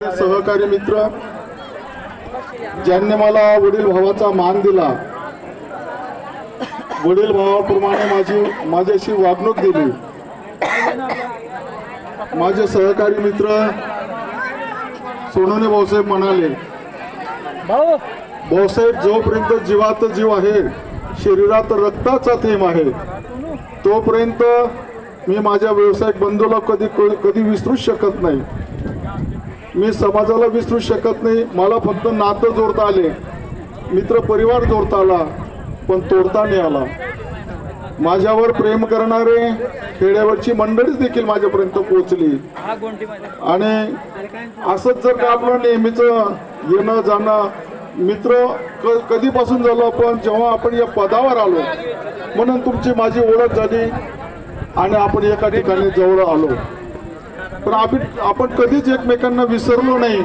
सहकारी मित्र ज्यांनी मला वडील भावाचा मान दिला वडील भावाप्रमाणे माझी माझ्याशी वागणूक दिली. माझे सहकारी मित्र सोनवणे भाऊसाहेब म्हणाले भाऊ! भाऊसाहेब जोपर्यंत जीवात जीव आहे शरीरात रक्ताचा थेंब आहे तोपर्यंत मी माझ्या व्यावसायिक बंधूला कधी कधी विसरूच शकत नाही. मी समाजाला विसरू शकत नाही. मला फक्त नातं जोडता आले. मित्र परिवार जोडता आला पण तोडता नाही आला. माझ्यावर प्रेम करणारे खेड्यावरची मंडळीच देखील माझ्यापर्यंत पोहोचली. आणि असंच जर का आपलं नेहमीच येणं जाणं मित्र क कधीपासून झालं पण जेव्हा आपण या पदावर आलो म्हणून तुमची माझी ओळख झाली आणि आपण एका ठिकाणी जवळ आलो. पण आपण आपण कधीच एकमेकांना विसरलो नाही.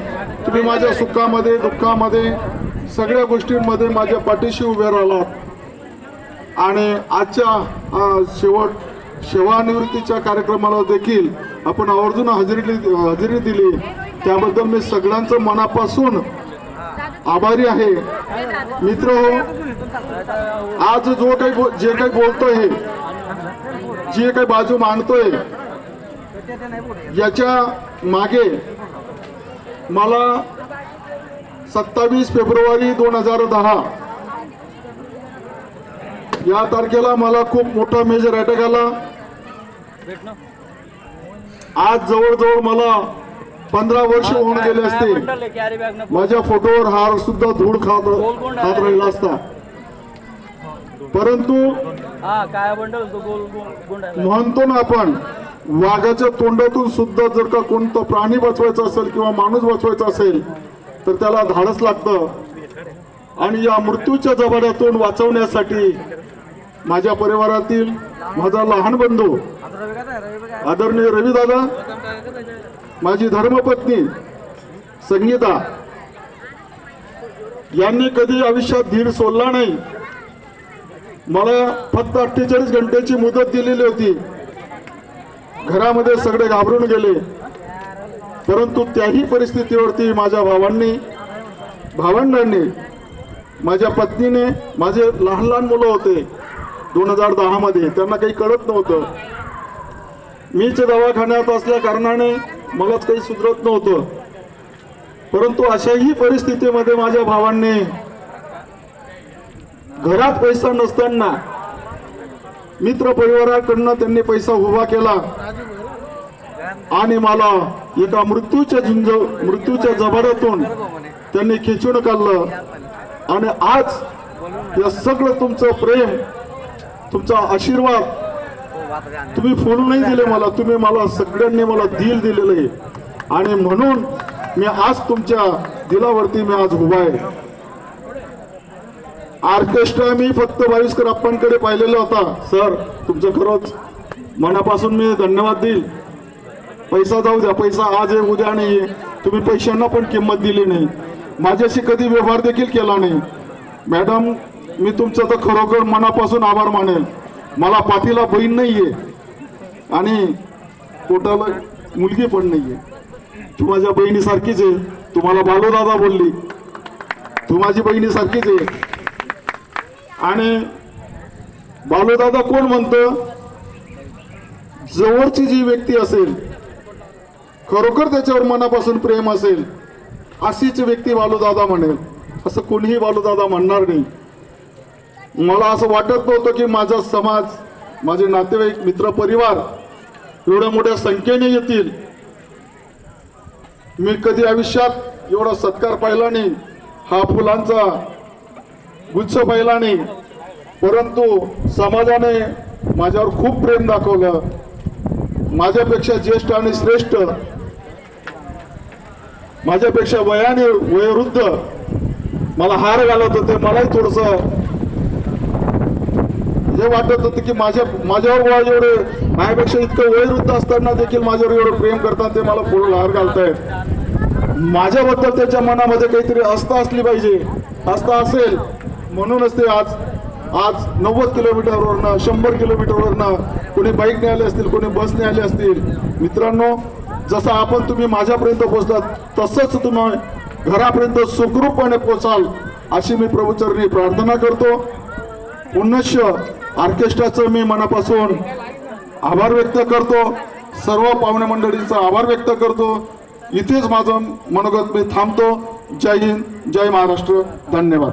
तुम्ही माझ्या सुखामध्ये दुःखामध्ये सगळ्या गोष्टींमध्ये माझ्या पाठीशी उभे राहिलात. आणि आजच्या शेवट सेवानिवृत्तीच्या कार्यक्रमाला देखील आपण आवर्जून हजेरी हजेरी दिली. त्याबद्दल मी सगळ्यांचं मनापासून आभारी आहे. मित्र हो आज जो काही जे काही बोलतोय जे काही बाजू मांडतोय याच्या मागे मला सत्तावीस फेब्रुवारी दोन हजार दहा या तारखेला मला खूप मोठा मेजर अटॅक आला. आज जवळजवळ मला पंधरा वर्ष होऊन गेले असते. माझ्या फोटोवर हार सुद्धा धूळ खात खात राहिला असता. परंतु म्हणतो ना आपण वाघाच्या तोंडातून सुद्धा जर का कोणतं प्राणी वाचवायचा असेल किंवा माणूस वाचवायचा असेल तर त्याला धाडस लागतं. आणि या मृत्यूच्या जबाड्यातून वाचवण्यासाठी माझ्या परिवारातील माझा लहान बंधू आदरणीय रवीदादा माझी धर्मपत्नी संगीता यांनी कधी आयुष्यात धीर सोडला नाही. मला फक्त अठ्ठेचाळीस घंट्याची मुदत दिलेली होती. घरामध्ये सगळे घाबरून गेले. परंतु त्याही परिस्थितीवरती माझ्या भावांनी भावंडांनी माझ्या पत्नीने माझे लहान लहान मुलं होते दोन हजार दहामध्ये त्यांना काही कळत नव्हतं. मीच दवाखान्यात असल्या कारणाने मलाच काही सुधरत नव्हतं. परंतु अशाही परिस्थितीमध्ये माझ्या भावांनी घरात पैसा नसताना मित्रपरिवाराकडनं त्यांनी पैसा उभा केला. आणि मला एका मृत्यूच्या झुंज मृत्यूच्या जबाड्यातून त्यांनी खेचून काढलं आणि आज या सगळं तुमचं प्रेम तुमचा आशीर्वाद तुम्ही फोन नाही दिले मला तुम्ही मला सगळ्यांनी मला दिल दिलेलं आहे. आणि म्हणून मी आज तुमच्या दिलावरती मी आज उभा आहे. ऑर्केस्ट्रा मी फक्त बावीसकर अप्पांकडे पाहिलेला होता. सर तुमचं खरंच मनापासून मी धन्यवाद देईल. पैसा जाऊ द्या पैसा आज आहे उद्या नाही आहे तुम्ही पैशांना पण किंमत दिली नाही. माझ्याशी कधी व्यवहार देखील केला नाही. मॅडम मी तुमचं तर खरोखर मनापासून आभार मानेल. मला पाठीला बहीण नाही आहे आणि पोटाला मुलगी पण नाही आहे तू माझ्या बहिणीसारखीच आहे. तुम्हाला बालूदादा बोलली. तू माझी बहिणीसारखीच आहे. आणि बालूदादा कोण म्हणतं? जवळची जी व्यक्ती असेल खरोखर त्याच्यावर मनापासून प्रेम असेल अशीच व्यक्ती बालूदादा म्हणेल. असं कोणीही बालूदादा म्हणणार नाही. मला असं वाटत नव्हतं की माझा समाज माझे नातेवाईक मित्र परिवार एवढ्या मोठ्या संख्येने येतील. मी कधी आयुष्यात एवढा सत्कार पाहिला नाही. हा फुलांचा गुच्छ पाहिला नाही. परंतु समाजाने माझ्यावर खूप प्रेम दाखवलं. माझ्यापेक्षा ज्येष्ठ आणि श्रेष्ठ माझ्यापेक्षा वयाने वयोवृद्ध मला हार घालत होते मलाही थोडस हे वाटत होतं की माझ्या माझ्यावर बुवा एवढे माझ्यापेक्षा इतकं वयोवृद्ध असताना देखील माझ्यावर एवढं प्रेम करतात ते मला पुढे हार घालतायत. माझ्याबद्दल त्याच्या मनामध्ये काहीतरी आस्था असली पाहिजे आस्था असेल. म्हणूनच ते आज आज नव्वद किलोमीटरवरनं शंभर किलोमीटरवरनं कोणी बाईकने आले असतील कोणी बसने आले असतील. मित्रांनो जसं आपण तुम्ही माझ्यापर्यंत पोहोचलात तसंच तुम्ही घरापर्यंत सुखरूपपणे पोचाल अशी मी प्रभूचरणी प्रार्थना करतो. पुनश्च ऑर्केस्ट्राचं मी मनापासून आभार व्यक्त करतो. सर्व पाहुणे मंडळींचा आभार व्यक्त करतो. इथेच माझं मनोगत मी थांबतो. जय हिंद जय महाराष्ट्र. धन्यवाद.